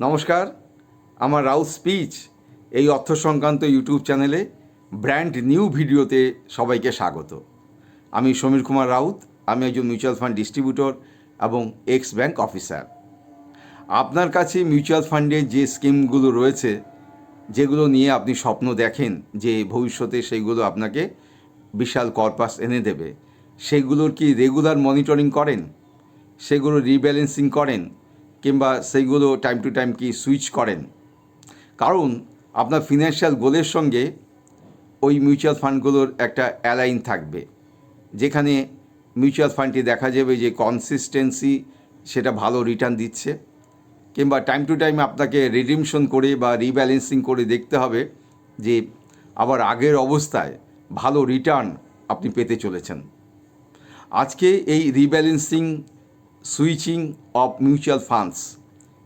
নমস্কার, আমার রাউত স্পিচ এই অর্থ সংক্রান্ত ইউটিউব চ্যানেলে ব্র্যান্ড নিউ ভিডিওতে সবাইকে স্বাগত। আমি সমীর কুমার রাউত, আমি একজন মিউচুয়াল ফান্ড ডিস্ট্রিবিউটর এবং এক্স ব্যাংক অফিসার। আপনার কাছে মিউচুয়াল ফান্ডে যে স্কিমগুলো রয়েছে, যেগুলো নিয়ে আপনি স্বপ্ন দেখেন যে ভবিষ্যতে সেইগুলো আপনাকে বিশাল কর্পাস এনে দেবে, সেগুলোর কি রেগুলার মনিটরিং করেন? সেগুলো রিব্যালেন্সিং করেন? কিংবা সেইগুলো টাইম টু টাইম কি সুইচ করেন। কারণ আপনার ফিনান্সিয়াল গোলের সঙ্গে ওই মিউচুয়াল ফান্ডগুলোর একটা অ্যালাইন থাকবে। যেখানে মিউচুয়াল ফান্ডটি দেখা যাবে যে কনসিস্টেন্সি সেটা ভালো রিটার্ন দিচ্ছে কিংবা টাইম টু টাইম আপনাকে রিডিমশন করে বা রিব্যালেন্সিং করে দেখতে হবে যে আবার আগের অবস্থায় ভালো রিটার্ন আপনি পেতে চলেছেন। আজকে এই rebalancing switching of mutual funds.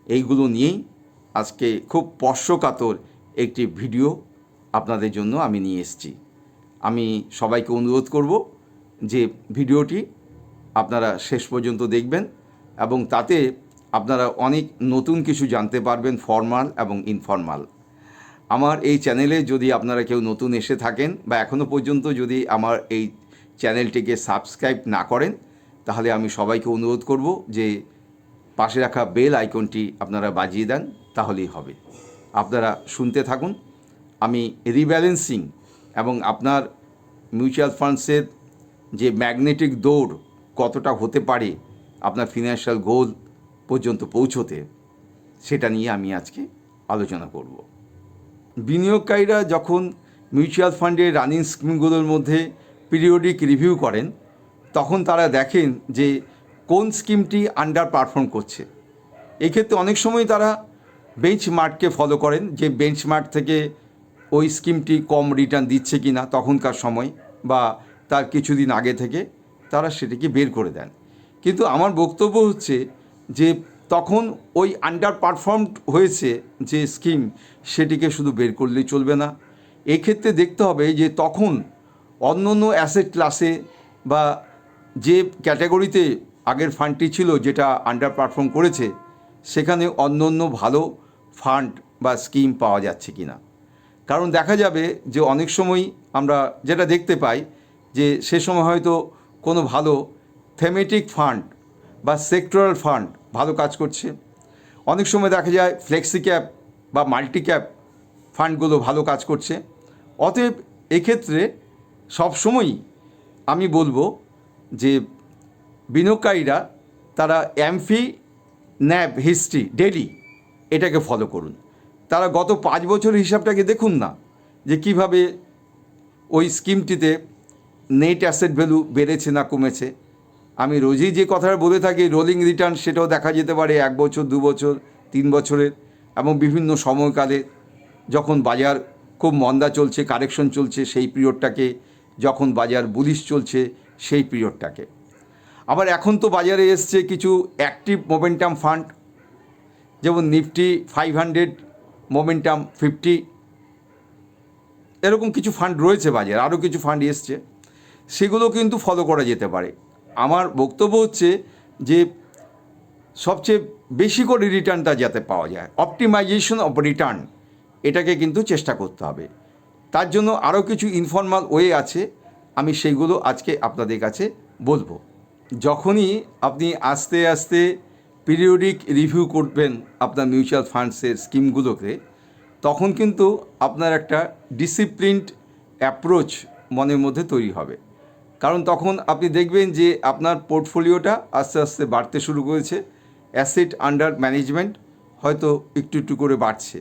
এইগুলো নিয়েই আজকে খুব স্পর্শকাতর একটি ভিডিও আপনাদের জন্য আমি নিয়ে এসেছি। আমি সবাইকে অনুরোধ করব যে ভিডিওটি আপনারা শেষ পর্যন্ত দেখবেন এবং তাতে আপনারা অনেক নতুন কিছু জানতে পারবেন, ফর্মাল এবং ইনফর্মাল। আমার এই চ্যানেলে যদি আপনারা কেউ নতুন এসে থাকেন বা এখনও পর্যন্ত যদি আমার এই চ্যানেলটিকে সাবস্ক্রাইব না করেন তাহলে আমি সবাইকে অনুরোধ করব যে পাশে রাখা বেল আইকনটি আপনারা বাজিয়ে দেন, তাহলেই হবে। আপনারা শুনতে থাকুন। আমি রিব্যালেন্সিং এবং আপনার মিউচুয়াল ফান্ডসের যে ম্যাগনেটিক দৌড় কতটা হতে পারে আপনার ফিনান্সিয়াল গোল পর্যন্ত পৌঁছোতে, সেটা নিয়ে আমি আজকে আলোচনা করব। বিনিয়োগকারীরা যখন মিউচুয়াল ফান্ডের রানিং স্কিমগুলোর মধ্যে পিরিয়ডিক রিভিউ করেন তখন তারা দেখেন যে কোন স্কিমটি আন্ডার পারফর্ম করছে এক্ষেত্রে অনেক সময় তারা বেঞ্চমার্ককে ফলো করেন যে বেঞ্চমার্ক থেকে ওই স্কিমটি কম রিটার্ন দিচ্ছে কি না তখনকার সময় বা তার কিছুদিন আগে থেকে তারা সেটিকে বের করে দেন। কিন্তু আমার বক্তব্য হচ্ছে যে তখন ওই আন্ডার পারফর্ম হয়েছে যে স্কিম, সেটিকে শুধু বের করলেই চলবে না। এক্ষেত্রে দেখতে হবে যে তখন অন্য অন্য অ্যাসেট ক্লাসে বা যে ক্যাটাগরিতে আগের ফান্ডটি ছিল যেটা আন্ডার পারফর্ম করেছে, সেখানে অন্য অন্য ভালো ফান্ড বা স্কিম পাওয়া যাচ্ছে কি না কারণ দেখা যাবে যে অনেক সময় আমরা যেটা দেখতে পাই যে সে সময় হয়তো কোনো ভালো থেমেটিক ফান্ড বা সেক্টরাল ফান্ড ভালো কাজ করছে। অনেক সময় দেখা যায় ফ্লেক্সি ক্যাপ বা মাল্টি ক্যাপ ফান্ডগুলো ভালো কাজ করছে। অতএব এক্ষেত্রে সবসময়ই আমি বলব যে বিনিয়োগকারীরা, তারা অ্যামফি ন্যাব, হিস্ট্রি, ডেলি এটাকে ফলো করুন। তারা গত পাঁচ বছরের হিসাবটাকে দেখুন না, যে কীভাবে ওই স্কিমটিতে নেট অ্যাসেট ভ্যালু বেড়েছে না কমেছে। আমি রোজই যে কথাটা বলে থাকি রোলিং রিটার্ন সেটাও দেখা যেতে পারে এক বছর, দু বছর, তিন বছরের এবং বিভিন্ন সময়কালে যখন বাজার খুব মন্দা চলছে কারেকশন চলছে, সেই পিরিয়ডটাকে যখন বাজার বুলিশ চলছে সেই পিরিয়ডটাকে। আবার এখন তো বাজারে এসছে কিছু অ্যাক্টিভ মোমেন্টাম ফান্ড যেমন Nifty five hundred momentum fifty এরকম কিছু ফান্ড রয়েছে বাজারে, আরও কিছু ফান্ড এসছে। সেগুলো কিন্তু ফলো করা যেতে পারে। আমার বক্তব্য হচ্ছে যে সবচেয়ে বেশি করে রিটার্নটা যাতে পাওয়া যায় অপটিমাইজেশন অফ রিটার্ন এটাকে কিন্তু চেষ্টা করতে হবে। তার জন্য আরও কিছু ইনফর্মাল ওয়ে আছে। আমি সেইগুলো আজকে আপনাদের কাছে বলব। যখনই আপনি আস্তে আস্তে পিরিয়ডিক রিভিউ করবেন আপনার মিউচুয়াল ফান্ডসের স্কিমগুলোকে তখন কিন্তু আপনার একটা ডিসিপ্লিনড অ্যাপ্রোচ মনের মধ্যে তৈরি হবে। কারণ তখন আপনি দেখবেন যে আপনার পোর্টফোলিওটা আস্তে আস্তে বাড়তে শুরু করেছে অ্যাসেট আন্ডার ম্যানেজমেন্ট হয়তো একটু একটু করে বাড়ছে।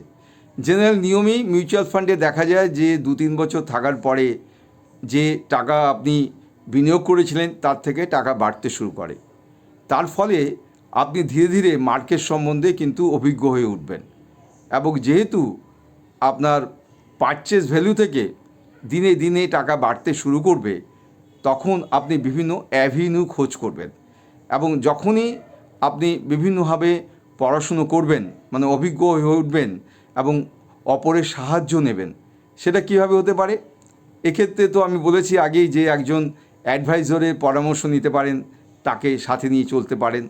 জেনারেল নিয়মেই মিউচুয়াল ফান্ডে দেখা যায় যে দু তিন বছর থাকার পরে যে টাকা আপনি বিনিয়োগ করেছিলেন, তার থেকে টাকা বাড়তে শুরু করে। তার ফলে আপনি ধীরে ধীরে মার্কেট সম্বন্ধে কিন্তু অভিজ্ঞ হয়ে উঠবেন। এবং যেহেতু আপনার পারচেস ভ্যালু থেকে দিনে দিনে টাকা বাড়তে শুরু করবে, তখন আপনি বিভিন্ন অ্যাভিনিউ খোঁজ করবেন। এবং যখনই আপনি বিভিন্নভাবে পড়াশুনো করবেন মানে অভিজ্ঞ হয়ে উঠবেন এবং অপরের সাহায্য নেবেন, সেটা কীভাবে হতে পারে? এক্ষেত্রে তো আমি বলেছি আগেই যে একজন অ্যাডভাইজরের পরামর্শ নিতে পারেন, তাকে সাথে নিয়ে চলতে পারেন,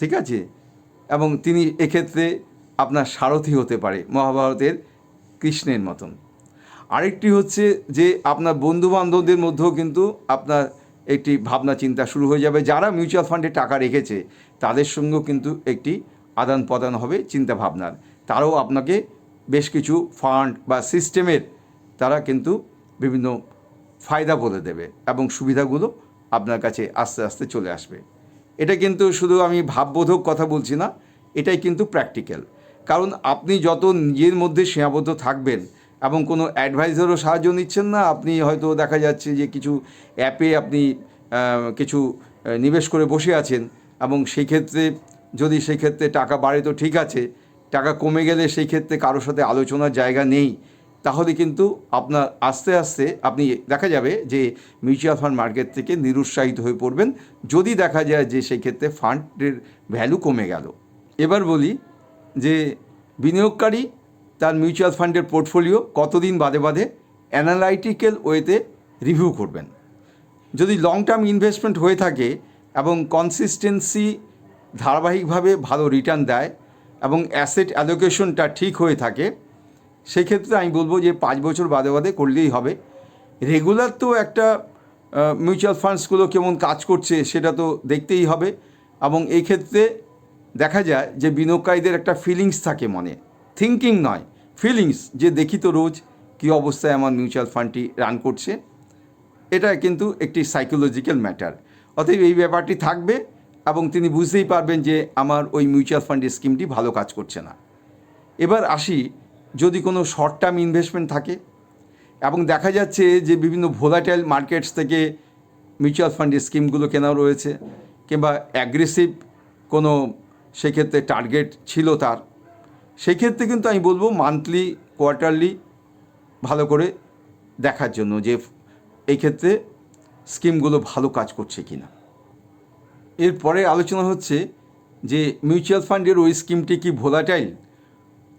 ঠিক আছে? এবং তিনি এক্ষেত্রে আপনার সারথি হতে পারে মহাভারতের কৃষ্ণের মতন। আরেকটি হচ্ছে যে আপনার বন্ধু বান্ধবদের মধ্যেও কিন্তু আপনার একটি ভাবনা চিন্তা শুরু হয়ে যাবে। যারা মিউচুয়াল ফান্ডে টাকা রেখেছে, তাদের সঙ্গেও কিন্তু একটি আদান প্রদান হবে চিন্তা ভাবনার তারাও আপনাকে বেশ কিছু ফান্ড বা সিস্টেমের, তারা কিন্তু বিভিন্ন ফায়দা বলে দেবে এবং সুবিধাগুলো আপনার কাছে আস্তে আস্তে চলে আসবে। এটা কিন্তু শুধু আমি ভাববোধক কথা বলছি না, এটাই কিন্তু প্র্যাকটিক্যাল কারণ আপনি যত নিজের মধ্যে সীমাবদ্ধ থাকবেন এবং কোনো অ্যাডভাইজারও সাহায্য নিচ্ছেন না, আপনি হয়তো দেখা যাচ্ছে যে কিছু অ্যাপে আপনি কিছু নিবেশ করে বসে আছেন এবং সেই ক্ষেত্রে যদি সেই ক্ষেত্রে টাকা বাড়ে তো ঠিক আছে, টাকা কমে গেলে সেই ক্ষেত্রে কারোর সাথে আলোচনার জায়গা নেই। তাহলে কিন্তু আপনার আস্তে আস্তে আপনি দেখা যাবে যে মিউচুয়াল ফান্ড মার্কেট থেকে নিরুৎসাহিত হয়ে পড়বেন। যদি দেখা যায় যে সেই ক্ষেত্রে ফান্ডের ভ্যালু কমে গেল। এবার বলি যে বিনিয়োগকারী তার মিউচুয়াল ফান্ডের পোর্টফোলিও কতদিন বাদে বাদে অ্যানালাইটিক্যাল ওয়েতে রিভিউ করবেন। যদি লং টার্ম ইনভেস্টমেন্ট হয়ে থাকে এবং কনসিস্টেন্সি ধারাবাহিকভাবে ভালো রিটার্ন দেয় এবং অ্যাসেট অ্যালোকেশনটা ঠিক হয়ে থাকে সেক্ষেত্রে আমি বলব যে পাঁচ বছর বাদে বাদে করলেই হবে। রেগুলার তো একটা মিউচুয়াল ফান্ডসগুলো কেমন কাজ করছে সেটা তো দেখতেই হবে। এবং এই ক্ষেত্রে দেখা যায় যে বিনিয়োগকারীদের একটা ফিলিংস থাকে মনে। থিঙ্কিং নয় ফিলিংস যে দেখি তো রোজ কী অবস্থায় আমার মিউচুয়াল ফান্ডটি রান করছে। এটা কিন্তু একটি সাইকোলজিক্যাল ম্যাটার অতএব এই ব্যাপারটি থাকবে এবং তিনি বুঝতেই পারবেন যে আমার ওই মিউচুয়াল ফান্ডের স্কিমটি ভালো কাজ করছে না। এবার আসি যদি কোনো শর্ট টার্ম ইনভেস্টমেন্ট থাকে, এবং দেখা যাচ্ছে যে বিভিন্ন ভোলাটাইল মার্কেটস থেকে মিউচুয়াল ফান্ডের স্কিমগুলো কেনাও রয়েছে, কিংবা অ্যাগ্রেসিভ কোনো সেক্ষেত্রে টার্গেট ছিল তার, সেক্ষেত্রে কিন্তু আমি বলব মান্থলি কোয়ার্টারলি ভালো করে দেখার জন্য যে এই ক্ষেত্রে স্কিমগুলো ভালো কাজ করছে কি না এরপরে আলোচনা হচ্ছে যে মিউচুয়াল ফান্ডের ওই স্কিমটি কি ভোলাটাইল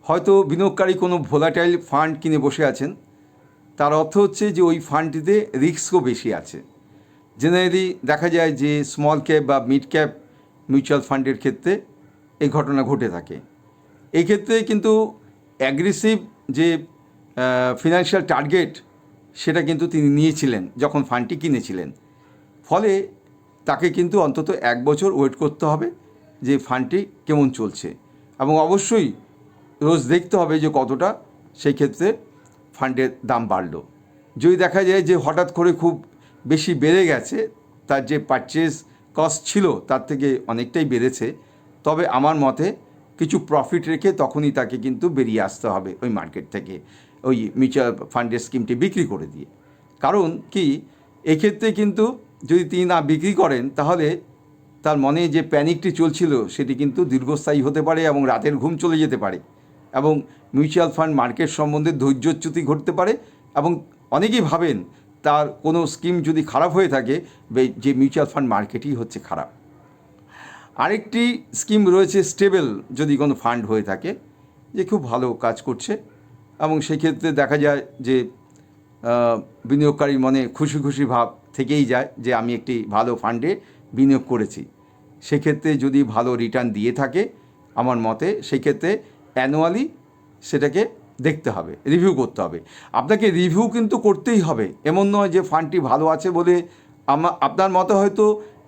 হয়তো বিনিয়োগকারী কোনো ভোলাটাইল ফান্ড কিনে বসে আছেন। তার অর্থ হচ্ছে যে ওই ফান্ডটিতে রিস্কও বেশি আছে। জেনারেলি দেখা যায় যে স্মল ক্যাপ বা মিড ক্যাপ মিউচুয়াল ফান্ডের ক্ষেত্রে এই ঘটনা ঘটে থাকে। এই ক্ষেত্রে কিন্তু অ্যাগ্রেসিভ যে ফিনান্সিয়াল টার্গেট সেটা কিন্তু তিনি নিয়েছিলেন যখন ফান্ডটি কিনেছিলেন। ফলে তাকে কিন্তু অন্তত এক বছর ওয়েট করতে হবে যে ফান্ডটি কেমন চলছে। এবং অবশ্যই রোজ দেখতে হবে যে কতটা সেই ক্ষেত্রে ফান্ডের দাম বাড়লো। যদি দেখা যায় যে হঠাৎ করে খুব বেশি বেড়ে গেছে, তার যে পারচেস কস্ট ছিল তার থেকে অনেকটাই বেড়েছে, তবে আমার মতে কিছু প্রফিট রেখে তখনই তাকে কিন্তু বেরিয়ে আসতে হবে ওই মার্কেট থেকে, ওই মিউচুয়াল ফান্ডের স্কিমটি বিক্রি করে দিয়ে। কারণ কি? এক্ষেত্রে কিন্তু যদি তিনি না বিক্রি করেন, তাহলে তার মনে যে প্যানিকটি চলছিল সেটি কিন্তু দীর্ঘস্থায়ী হতে পারে এবং রাতের ঘুম চলে যেতে পারে। এবং মিউচুয়াল ফান্ড মার্কেট সম্বন্ধে ধৈর্যচ্যুতি ঘটতে পারে এবং অনেকেই ভাবেন তার কোনো স্কিম যদি খারাপ হয়ে থাকে যে মিউচুয়াল ফান্ড মার্কেটই হচ্ছে খারাপ। আরেকটি স্কিম রয়েছে স্টেবল যদি কোনো ফান্ড হয়ে থাকে যে খুব ভালো কাজ করছে এবং সেক্ষেত্রে দেখা যায় যে আহ, বিনিয়োগকারীর মনে খুশি খুশি ভাব থেকেই যায় যে আমি একটি ভালো ফান্ডে বিনিয়োগ করেছি। সেক্ষেত্রে যদি ভালো রিটার্ন দিয়ে থাকে আমার মতে সেক্ষেত্রে অ্যানুয়ালি সেটাকে দেখতে হবে, রিভিউ করতে হবে। আপনাকে রিভিউ কিন্তু করতেই হবে। এমন নয় যে ফান্ডটি ভালো আছে বলে আমা আপনার মতে হয়তো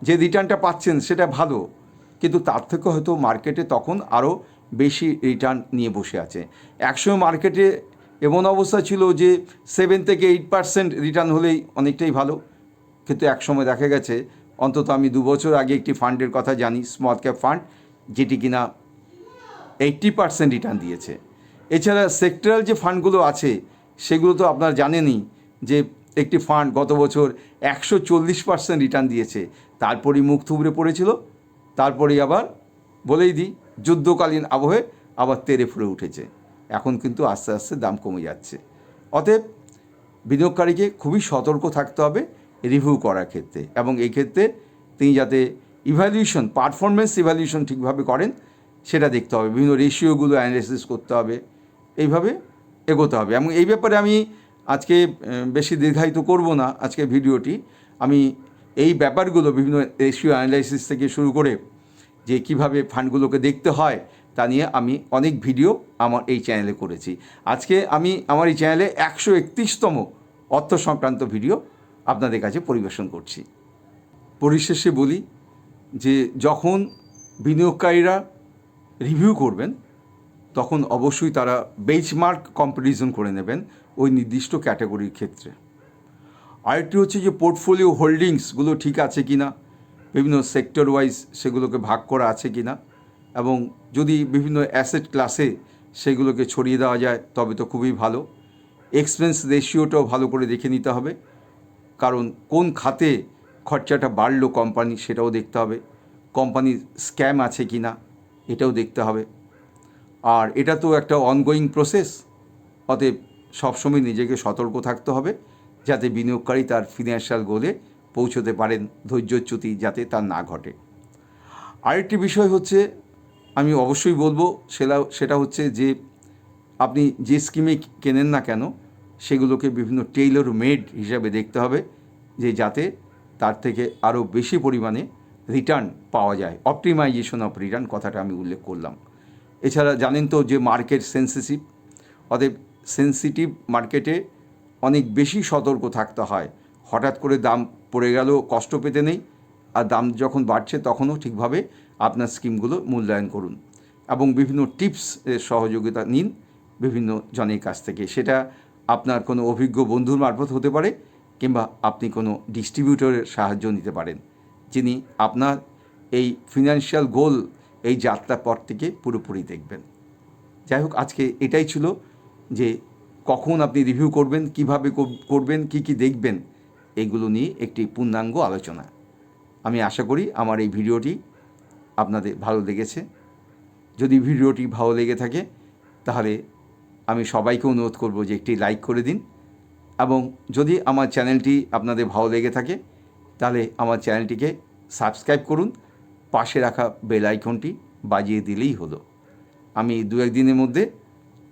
যে রিটার্নটা পাচ্ছেন সেটা ভালো, কিন্তু তার থেকে হয়তো মার্কেটে তখন আরও বেশি রিটার্ন নিয়ে বসে আছে। একসময় মার্কেটে এমন অবস্থা ছিল যে সেভেন থেকে এইট পার্সেন্ট রিটার্ন হলেই অনেকটাই ভালো, কিন্তু একসময় দেখা গেছে, অন্তত আমি দু বছর আগে একটি ফান্ডের কথা জানি স্মল ক্যাপ ফান্ড যেটি কিনা এইট্টি পার্সেন্ট রিটার্ন দিয়েছে। এছাড়া সেক্টরাল যে ফান্ডগুলো আছে, সেগুলো তো আপনারা জানেনই যে একটি ফান্ড গত বছর একশো চল্লিশ পার্সেন্ট রিটার্ন দিয়েছে। তারপরই মুখ থুবড়ে পড়েছিল, তারপরেই আবার বলেই দিই, যুদ্ধকালীন আবহে আবার তেরে ফুলে উঠেছে। এখন কিন্তু আস্তে আস্তে দাম কমে যাচ্ছে। অতএব বিনিয়োগকারীকে খুবই সতর্ক থাকতে হবে রিভিউ করার ক্ষেত্রে এবং এই ক্ষেত্রে তিনি যাতে ইভ্যালুয়েশন পারফরমেন্স ইভ্যালুয়েশন ঠিকভাবে করেন সেটা দেখতে হবে। বিভিন্ন রেশিওগুলো অ্যানালিসিস করতে হবে। এইভাবে এগোতে হবে। এবং এই ব্যাপারে আমি আজকে বেশি দীর্ঘায়িত করব না আজকে ভিডিওটি। আমি এই ব্যাপারগুলো বিভিন্ন রেশিও অ্যানালাইসিস থেকে শুরু করে যে কীভাবে ফান্ডগুলোকে দেখতে হয় তা নিয়ে আমি অনেক ভিডিও আমার এই চ্যানেলে করেছি। আজকে আমি আমার এই চ্যানেলে একশো একত্রিশতম অর্থ সংক্রান্ত ভিডিও আপনাদের কাছে পরিবেশন করছি। পরিশেষে বলি যে যখন বিনিয়োগকারীরা রিভিউ করবেন, তখন অবশ্যই তারা বেঞ্চমার্ক কম্পারিজন করে নেবেন ওই নির্দিষ্ট ক্যাটাগরির ক্ষেত্রে। আরেকটি হচ্ছে যে পোর্টফোলিও হোল্ডিংসগুলো ঠিক আছে কি না বিভিন্ন সেক্টর ওয়াইজ সেগুলোকে ভাগ করা আছে কি না এবং যদি বিভিন্ন অ্যাসেট ক্লাসে সেগুলোকে ছড়িয়ে দেওয়া যায়, তবে তো খুবই ভালো। এক্সপেন্স রেশিওটাও ভালো করে দেখে নিতে হবে, কারণ কোন খাতে খরচাটা বাড়লো কোম্পানি সেটাও দেখতে হবে কোম্পানির স্ক্যাম আছে কি না এটাও দেখতে হবে। আর এটা তো একটা অনগোয়িং প্রসেস অতএব সবসময় নিজেকে সতর্ক থাকতে হবে, যাতে বিনিয়োগকারী তার ফিনান্সিয়াল গোলে পৌঁছতে পারেন ধৈর্যচ্যুতি যাতে তার না ঘটে। আরেকটি বিষয় হচ্ছে, আমি অবশ্যই বলব সেটা সেটা হচ্ছে যে, আপনি যে স্কিমে কেনেন না কেন, সেগুলোকে বিভিন্ন টেইলর মেড হিসাবে দেখতে হবে, যে যাতে তার থেকে আরও বেশি পরিমাণে রিটার্ন পাওয়া যায় অপটিমাইজেশন অফ রিটার্ন কথাটা আমি উল্লেখ করলাম। এছাড়া জানেন তো যে মার্কেট সেন্সিটিভ অতএব সেন্সিটিভ মার্কেটে অনেক বেশি সতর্ক থাকতে হয়। হঠাৎ করে দাম পড়ে গেল, কষ্ট পেতে নেই, আর দাম যখন বাড়ছে তখনও ঠিকভাবে আপনার স্কিমগুলো মূল্যায়ন করুন। এবং বিভিন্ন টিপস সহযোগিতা নিন বিভিন্ন জনের কাছ থেকে। সেটা আপনার কোনো অভিজ্ঞ বন্ধুর মারফত হতে পারে, কিংবা আপনি কোনো ডিস্ট্রিবিউটরের সাহায্য নিতে পারেন। যিনি আপনার এই ফিনান্সিয়াল গোল এই যাত্রার পর থেকে পুরোপুরি দেখবেন। যাই হোক, আজকে এটাই ছিল যে কখন আপনি রিভিউ করবেন, কীভাবে কর- করবেন, কি কি দেখবেন, এগুলো নিয়ে একটি পূর্ণাঙ্গ আলোচনা। আমি আশা করি আমার এই ভিডিওটি আপনাদের ভালো লেগেছে। যদি ভিডিওটি ভালো লেগে থাকে, তাহলে আমি সবাইকে অনুরোধ করব যে একটি লাইক করে দিন এবং যদি আমার চ্যানেলটি আপনাদের ভালো লেগে থাকে তাহলে আমার চ্যানেলটিকে সাবস্ক্রাইব করুন। পাশে রাখা বেল আইকনটি বাজিয়ে দিলেই হলো। আমি দু একদিনের মধ্যে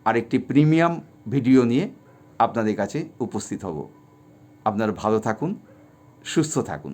আরেকটি প্রিমিয়াম ভিডিও নিয়ে আপনাদের কাছে উপস্থিত হব। আপনারা ভালো থাকুন, সুস্থ থাকুন।